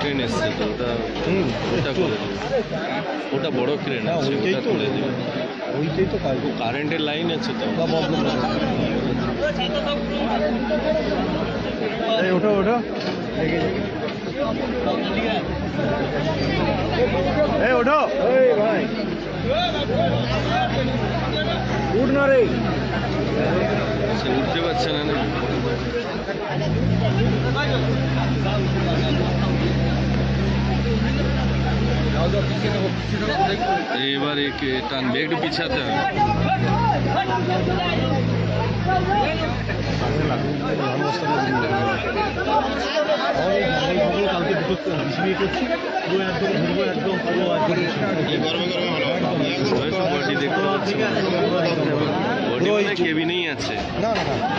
Crane এসছে তো ওটা ওটা করে দেবে ওটা বড় ক্রেন হ্যাঁ, আছে ওটা তো। তুলে দেবে ওইটাই তো কাজ। কারেন্টের লাইন আছে তো। প্রবলেম লেগে যাবে। এই ওঠো এই ভাই। উঠ না রে। সে উঠতে পারছে না। এবার টানবে একটু পিছাতে হবে। কেবিনেই আছে।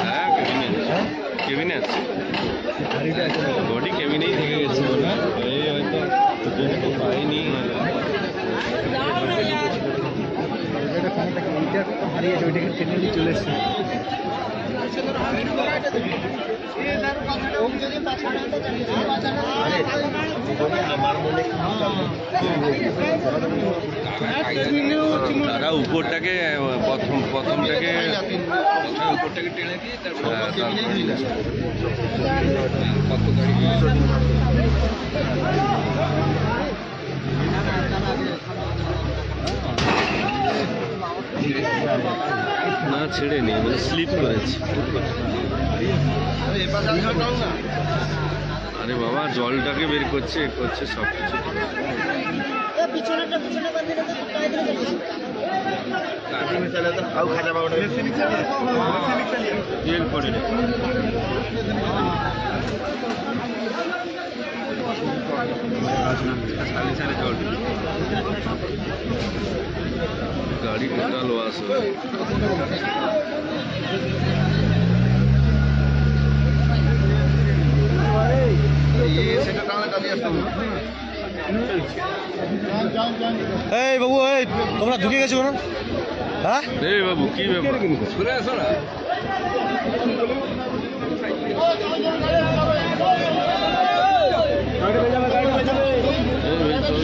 হ্যাঁ কেবিনে আছে। কেবিনে আছে। বডি কেবিনেই থেকে গেছে। পাইনি হারিয়েছে ওইটাকে টেনে চলে এসছে তারা উপরটাকে প্রথম প্রথমটাকে প্রথমে উপরটাকে টেনে দিয়ে তারপর কত না ছেড়ে নি মানে স্লিপ করেছে। আরে বাবা জলটাকে বের করছে করছে সব কিছু পিছনেটা সাড়ে জল গাড়ি টোটাল ওয়াশ হবে এই বাবু এই তোমরা ঢুকে গেছো না হ্যাঁ? এই বাবু কি ব্যাপার? ঘুরে আসো না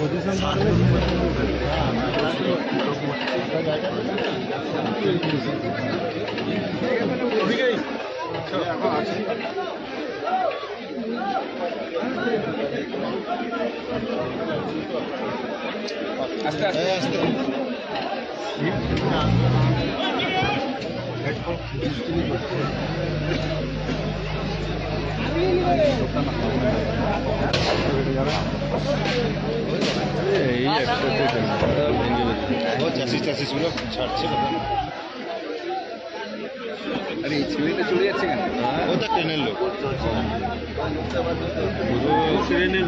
পজিশন আস্তে আস্তে আস্তে এই ছাড়ছে আরে এই ছেলেটা চলে যাচ্ছে কেন ও ট্রেনের লোক পুরো ট্রেনের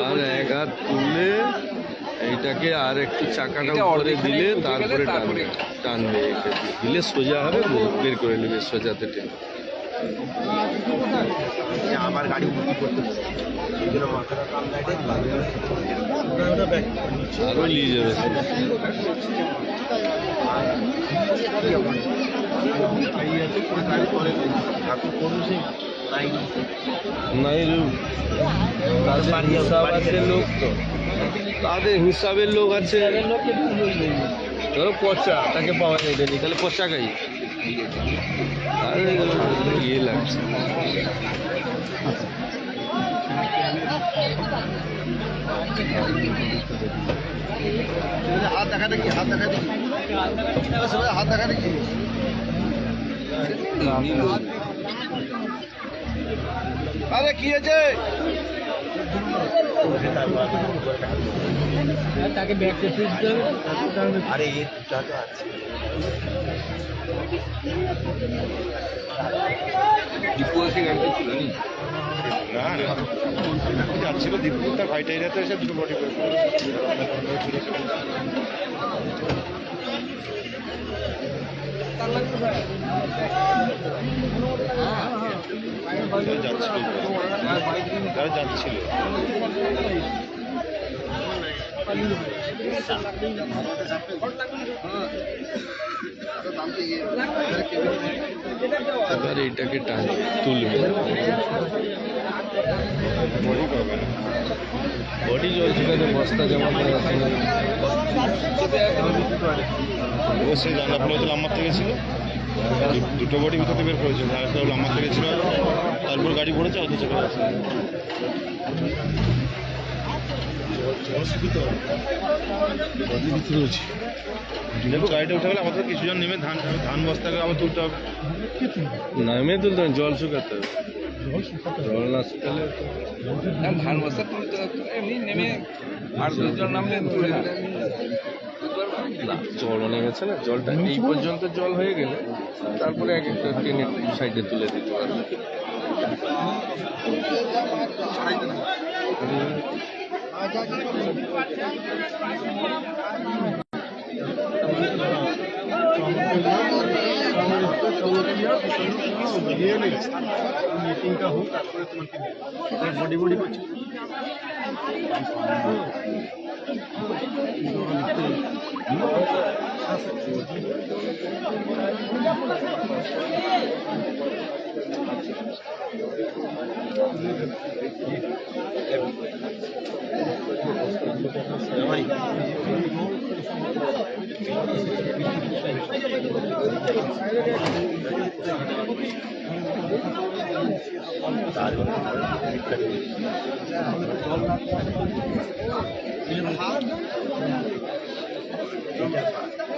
আর এক হাত তুললে এইটাকে আর একটু চাকাটা উপরে দিলে তারপরে টানবে। টানবে। দিলে সোজা হবে বের করে নেবে সোজাতে টেনে। আমার গাড়ি উন্নতি করতে নিয়ে যাবে। তাদের হিসাব আছে লোক তো। তাদের হিসাবের লোক আছে। ধরো পচা তাকে পাওয়া যায় তাহলে পচা খাই আরে ইয়ে লাগছে হাত দেখা দেখি হাত দেখা দেখি হাত দেখা দেখি আরে কি হয়েছে তাকে আরে এর টাকা আছে। দীপু এসে যাচ্ছিল দীপুর তার ভাইটা এরিয়াতে এসে দুটো বডি করে যাচ্ছিল যাচ্ছিল। এবার এইটাকে টান, তুলবে। বডি কেন বস্তা জমা করে আছে। সে জানা ফলে তো লাম্বার থেকে ছিল। দুটো বডি ভিতর থেকে বের করেছে, আর একটা লাম্বার থেকে ছিল। তারপর গাড়ি পড়েছে অত চেপে দেখো গাড়িটা উঠে গেলে আমাদের কিছুজন নেমে ধান ধান বস্তাকে আবার তুলতে হবে। নামে তুলতে হবে, জল শুকাতে হবে। জল না শুকালে ধান বস্তা তুলতে এমনি নেমে আর দুজন নামলে তুলে জল নেমেছে না জলটা এই পর্যন্ত জল হয়ে গেলে তারপরে এক একটা টেনে সাইডে তুলে দিতে পারবে মিটিংটা হোক তারপরে তোমাকে বডি বডি করছি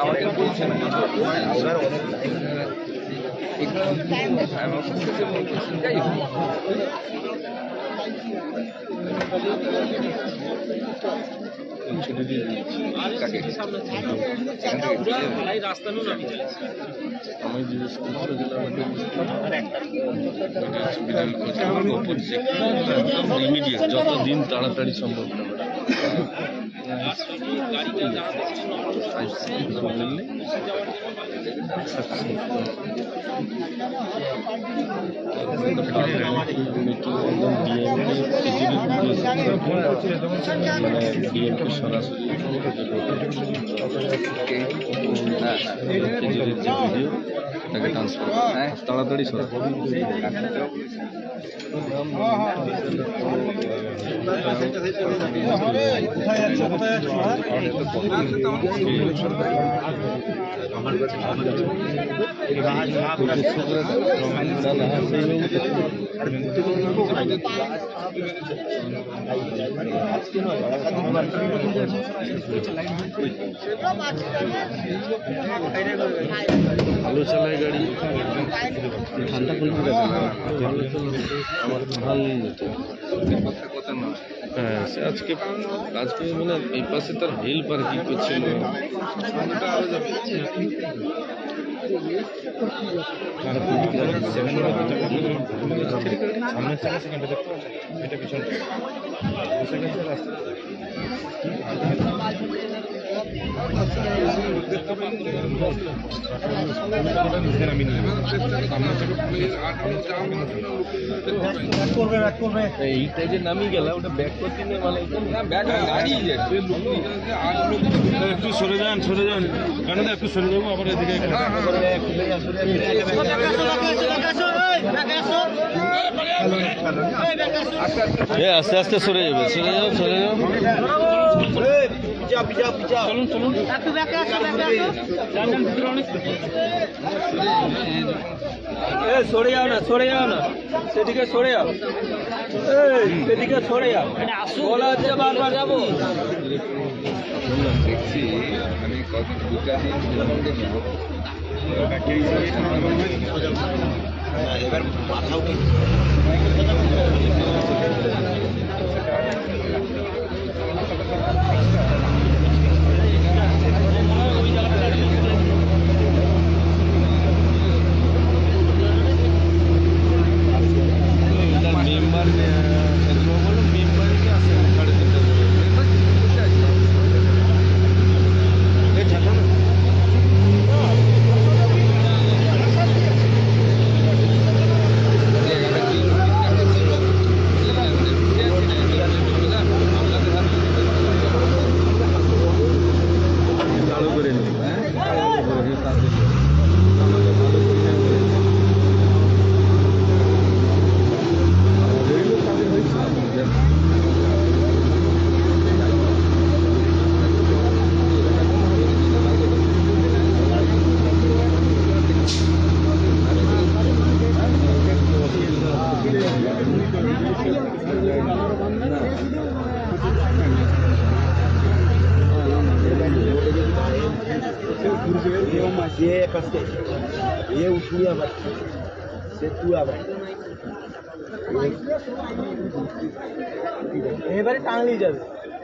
আমাকে বলছে না যাই হোক ছেড়ে দিয়ে দিয়েছি কাকে এখান থেকে তুলে আমি স্কুল দিলাম ইমিডিয়েট যত দিন তাড়াতাড়ি সম্ভব সরাসরি তাকে ট্রান্সফার তাড়াতাড়ি সরাসরি ভালো চালায় গাড়ি। ঠান্ডা খুলতে গেছে না ভালো আমার ভালো হ্যাঁ সে আজকে আজকে মানে এই পাশে তার হেল্প আর কি করছিল সামনের থেকে সেকেন্ডে এটা পিছন রাস্তা নামিয়ে ওটা ব্যাক একটু সরে যান সরে যান কেন একটু সরে যাব আবার এদিকে আস্তে আস্তে সরে যাবে, সরে যাও সরে যাও। চলুন সরে যাও না সরে যাও না। সেদিকে সরে যাও। সেদিকে সরে যাও। বলা হচ্ছে বারবার যাব। দেখছি কত দিন দেখি মেম্বার বলো মেম্বারকে আসে সাড়ে তিনটা চালু করে নিই এবারে টানলেই যাবে।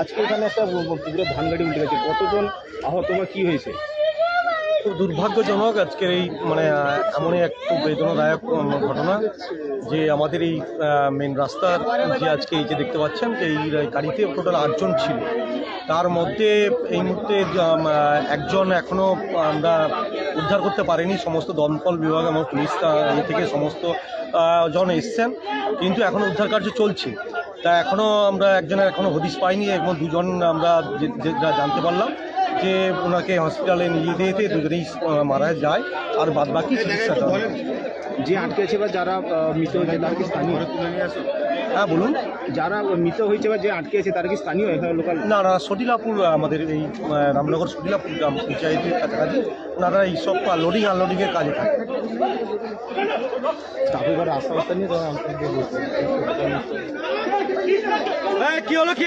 আজকে এখানে একটা পুরো ধান গাড়ি উঠে গেছে। কতজন আহত বা কি হয়েছে? খুব দুর্ভাগ্যজনক আজকের এই মানে এমনই এক খুব বেদনাদায়ক ঘটনা যে আমাদের এই মেন রাস্তার যে আজকে এই যে দেখতে পাচ্ছেন যে এই গাড়িতে টোটাল আটজন ছিল। তার মধ্যে এই মুহূর্তে একজন এখনও আমরা উদ্ধার করতে পারেনি, সমস্ত দমকল বিভাগ এবং পুলিশ থেকে সমস্ত জন এসছেন, কিন্তু এখনও উদ্ধার কার্য চলছে। তা এখনও আমরা একজনের এখনও হদিশ পাইনি এবং দুজন আমরা জানতে পারলাম যে ওনাকে হসপিটালে নিয়ে যেতে দুজনেই মারা যায়, আর বাদ বাকি চিকিৎসা যে আটকে আছে বা যারা মৃত তারা স্থানীয়? হ্যাঁ বলুন। যারা মৃত হয়েছে বা যে আটকে আছে তারা কি স্থানীয়? এখানে লোকাল না না সটিলাপুর আমাদের এই রামনগর সটিলাপুর গ্রাম পঞ্চায়েতের কাছাকাছি। ওনারা এইসব লোডিং আনলোডিংয়ের কাজে থাকে স্টাফ এবার নিয়ে কি হলো কি?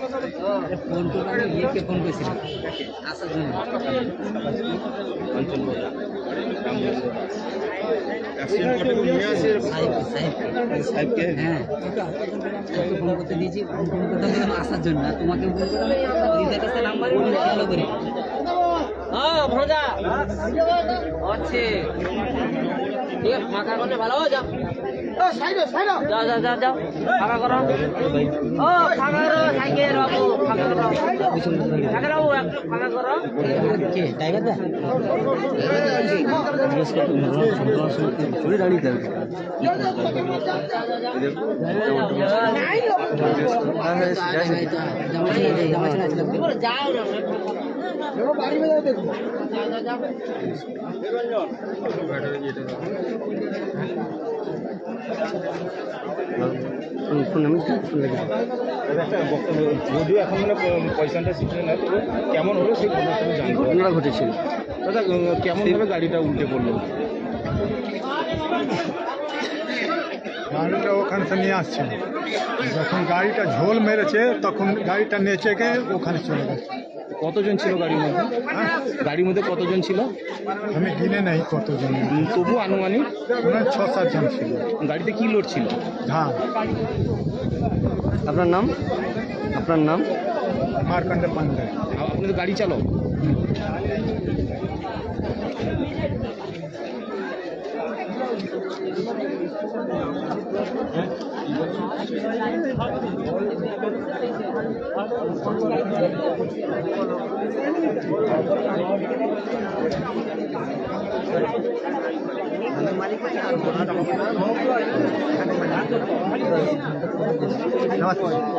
রামনগর ফোন করে আমি ইয়েকে ফোন করেছিলাম আসার জন্য সাহেব সাহেবকে সাহেবকে হ্যাঁ ওকে ফোন করতে দিয়েছি আমি ফোন করতে বললাম আসার জন্য আর তোমাকে ফোন করলাম দিদার কাছে নাম্বার ফলো করে। হ্যাঁ ভোজা আছে ঠিক আছে ফাঁকা করলে ভালো যাও। যাও যাও যাও যাও। ফাঁকা করো। ও ফাঁকা করো সাইকেল বাবু ফাঁকা করো। ফাঁকা বাবু একটু ফাঁকা করো। যাও। দাদা, একটা বক্তব্য যদিও এখন মানে পয়সাটা শিখে না তবে কেমন হলো সেই ঘটনা ঘটেছিল। দাদা কেমন ভাবে গাড়িটা উল্টে পড়ল? গাড়িটা ওখান থেকে নিয়ে আসছিল। যখন গাড়িটা ঝোল মেরেছে তখন গাড়িটা নেচে গিয়ে ওখানে চলে গেছে। কতজন ছিল গাড়ির মধ্যে? হ্যাঁ? গাড়ির মধ্যে কতজন ছিল? আমি গিনে নাই কতজন। তবু আনুমানিক? মনে ছ সাতজন ছিল। গাড়িতে কি লোড ছিল? ধান। আপনার নাম? আপনার নাম? মারকান্ডে পান্ডে। আপনি তো গাড়ি চালক? 嗯好的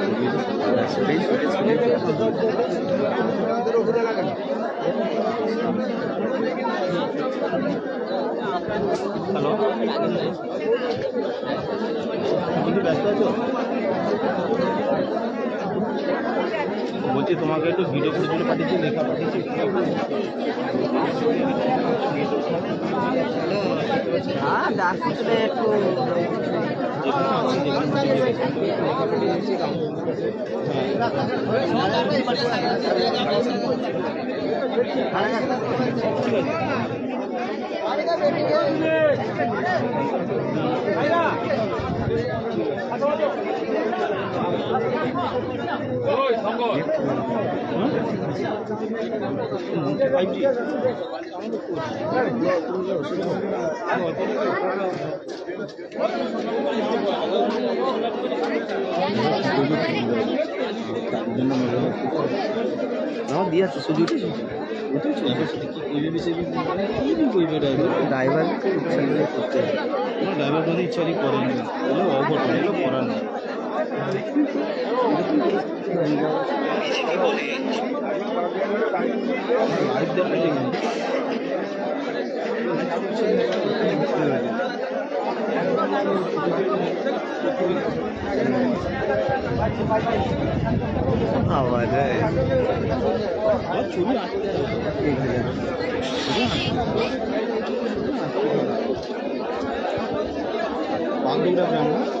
হ্যালো ব্যস্ত আছো বলছি তোমাকে একটু ভিডিও করে জন্য পাঠিয়েছি লেখা পাঠিয়েছি। হ্যাঁ একটু అడగండి আমার দিয়ে আছে শুধু উঠেছি? ড্রাইভার করতে। ড্রাইভার যদি ইচ্ছা করেনি এগুলো অঘটন এগুলো করার নেই। আবার বান্ধবরা গ্রাম না এগুলো সব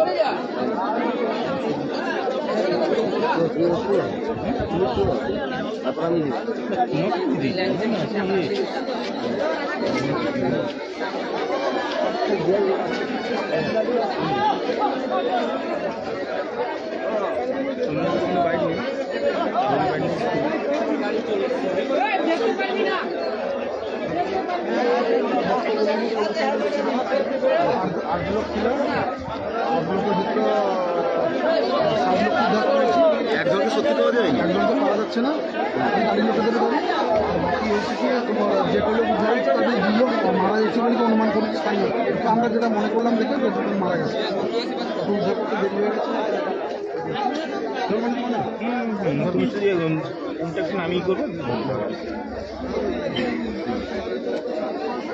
দিই আটগুলো ছিল আটগুলোকে দুটো লোক করেছি একজনকে সত্যি পাওয়া যায়নি? একজনকে পাওয়া যাচ্ছে না। গাড়ির লোকেদের বাড়ি বাকি হচ্ছে কি তোমার যে তাদের মারা গেছে বলে তো অনুমান করেছি আমরা যেটা মনে করলাম দেখে মারা গেছে। তো উদ্ধার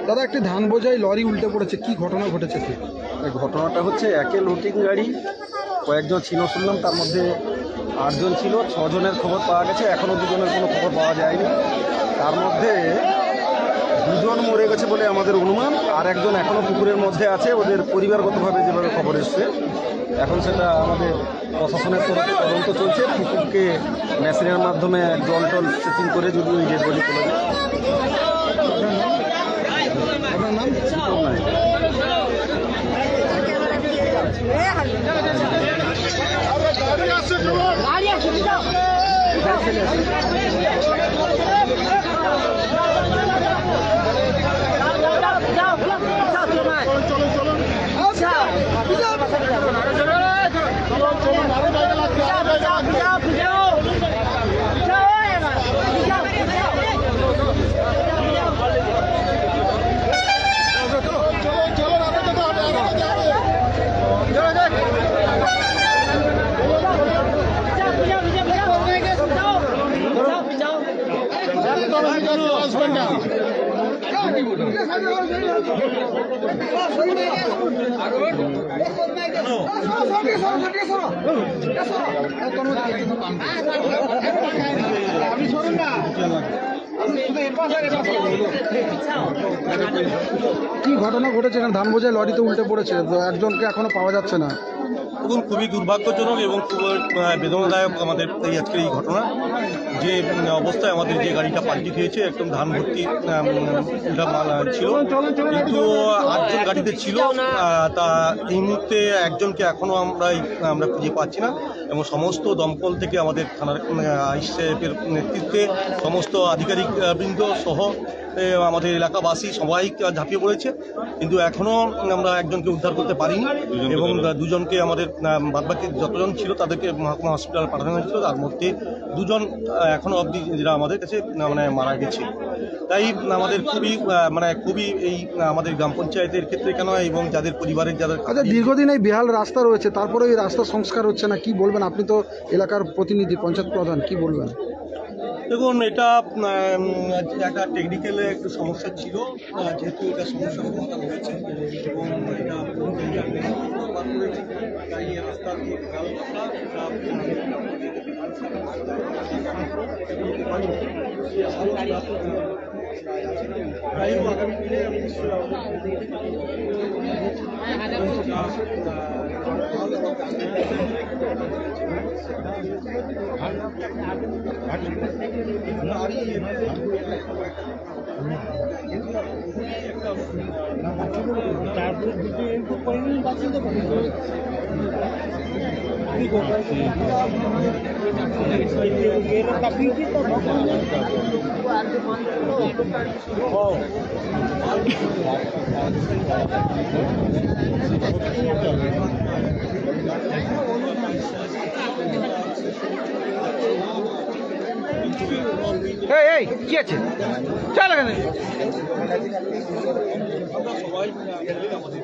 দাদা, একটি ধান বোঝাই লরি উল্টে পড়েছে, কি ঘটনা ঘটেছে? ঘটনাটা হচ্ছে একে লোডিং গাড়ি, কয়েকজন ছিল শুনলাম, তার মধ্যে আটজন ছিল, ছজনের খবর পাওয়া গেছে এখনও দুজনের কোনো খবর পাওয়া যায়নি। তার মধ্যে দুজন মরে গেছে বলে আমাদের অনুমান, আর একজন এখনও পুকুরের মধ্যে আছে, ওদের পরিবারগতভাবে যেভাবে খবর এসছে। এখন সেটা আমাদের প্রশাসনের তরফে তদন্ত চলছে। পুকুরকে মেশিনের মাধ্যমে জল টল সেটিং করে যদি ওই ডেড বডি তুলে আপনার নাম? কি ঘটনা ঘটেছে? এখানে ধান বোঝায় লরিতে উল্টে পড়েছে একজনকে এখনও পাওয়া যাচ্ছে না। দেখুন খুবই দুর্ভাগ্যজনক এবং খুব বেদনাদায়ক আমাদের এই আজকের এই ঘটনা। যে অবস্থায় আমাদের যে গাড়িটা পাল্টি খেয়েছে, একদম ধান ভর্তি ছিল। কিন্তু আটজন গাড়িতে ছিল তা এই মুহূর্তে একজনকে এখনও আমরা আমরা খুঁজে পাচ্ছি না এবং সমস্ত দমকল থেকে আমাদের থানার আইসেফের নেতৃত্বে সমস্ত আধিকারিক বৃন্দ সহ আমাদের এলাকাবাসী সবাই ঝাঁপিয়ে পড়েছে। কিন্তু এখনও আমরা একজনকে উদ্ধার করতে পারিনি এবং দুজনকে আমাদের বাদবাকি যতজন ছিল তাদেরকে মহকুমা হসপিটাল পাঠানো হয়েছিল। তার মধ্যে দুজন এখনও অবধি যারা আমাদের কাছে মানে মারা গেছে। তাই আমাদের খুবই মানে খুবই এই আমাদের গ্রাম পঞ্চায়েতের ক্ষেত্রে কেন এবং যাদের পরিবারের যাদের আচ্ছা দীর্ঘদিন এই বেহাল রাস্তা রয়েছে তারপরে এই রাস্তা সংস্কার হচ্ছে না কি বলবেন? আপনি তো এলাকার প্রতিনিধি পঞ্চায়েত প্রধান কি বলবেন? দেখুন, এটা একটা টেকনিক্যালে একটু সমস্যা ছিল। যেহেতু এটা সমস্যার সমাধান হয়েছে, এবং এটা পুরোপুরি আমি বার করেছি তাই এই রাস্তার যে খাল রাস্তা, এটা, তাই হোক, আগামী দিনে আমি সবাই মিলে আমাদের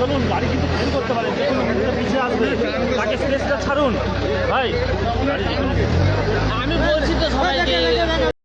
চলুন গাড়ি কিন্তু ফেল করতে পারে যে কোনো মুহূর্তে পিছিয়ে আসবে তাকে স্পেসটা ছাড়ুন। ভাই আমি বলছি তো সবাইকে।